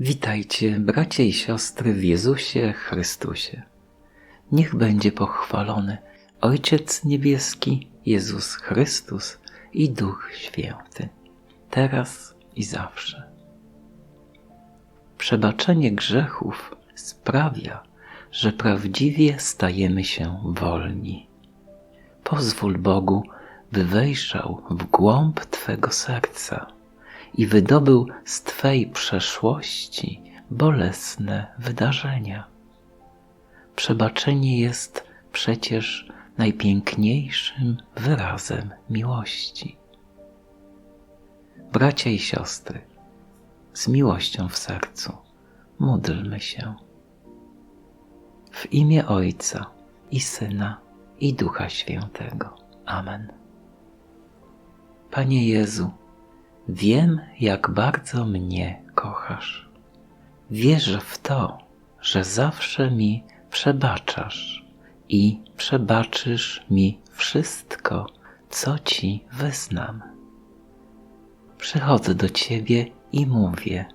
Witajcie, bracia i siostry w Jezusie Chrystusie. Niech będzie pochwalony Ojciec Niebieski, Jezus Chrystus i Duch Święty, teraz i zawsze. Przebaczenie grzechów sprawia, że prawdziwie stajemy się wolni. Pozwól Bogu, by wejrzał w głąb Twego serca i wydobył z Twej przeszłości bolesne wydarzenia. Przebaczenie jest przecież najpiękniejszym wyrazem miłości. Bracia i siostry, z miłością w sercu módlmy się. W imię Ojca i Syna i Ducha Świętego. Amen. Panie Jezu, wiem, jak bardzo mnie kochasz. Wierzę w to, że zawsze mi przebaczasz i przebaczysz mi wszystko, co Ci wyznam. Przychodzę do Ciebie i mówię: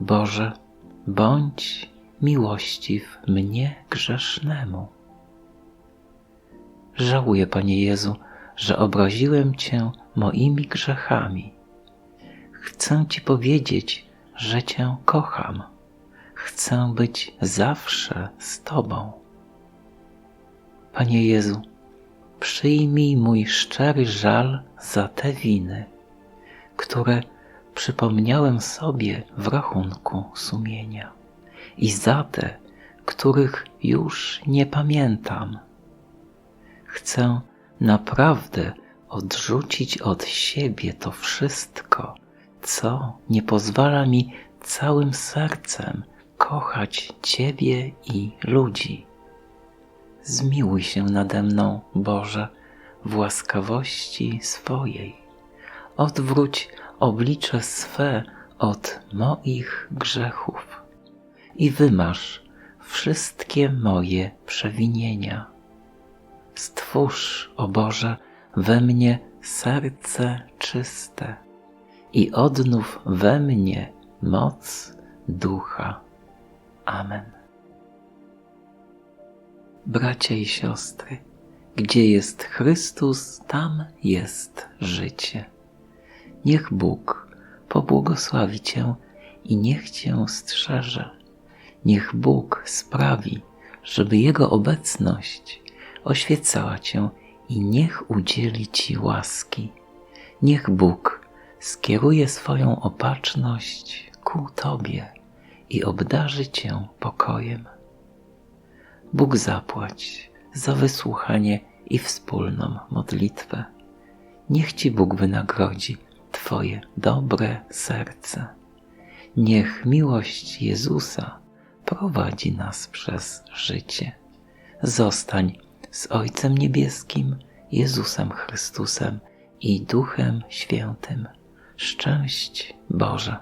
Boże, bądź miłościw mnie grzesznemu. Żałuję, Panie Jezu, że obraziłem Cię moimi grzechami. Chcę Ci powiedzieć, że Cię kocham. Chcę być zawsze z Tobą. Panie Jezu, przyjmij mój szczery żal za te winy, które przypomniałem sobie w rachunku sumienia i za te, których już nie pamiętam. Chcę naprawdę odrzucić od siebie to wszystko, co nie pozwala mi całym sercem kochać Ciebie i ludzi. Zmiłuj się nade mną, Boże, w łaskawości swojej. Odwróć oblicze swe od moich grzechów i wymasz wszystkie moje przewinienia. Stwórz, o Boże, we mnie serce czyste i odnów we mnie moc ducha. Amen. Bracia i siostry, gdzie jest Chrystus, tam jest życie. Niech Bóg pobłogosławi Cię i niech Cię strzeże. Niech Bóg sprawi, żeby Jego obecność oświecała Cię i niech udzieli Ci łaski. Niech Bóg skieruje swoją opatrzność ku Tobie i obdarzy Cię pokojem. Bóg zapłać za wysłuchanie i wspólną modlitwę. Niech Ci Bóg wynagrodzi Twoje dobre serce. Niech miłość Jezusa prowadzi nas przez życie. Zostań z Ojcem Niebieskim, Jezusem Chrystusem i Duchem Świętym. Szczęść Boże.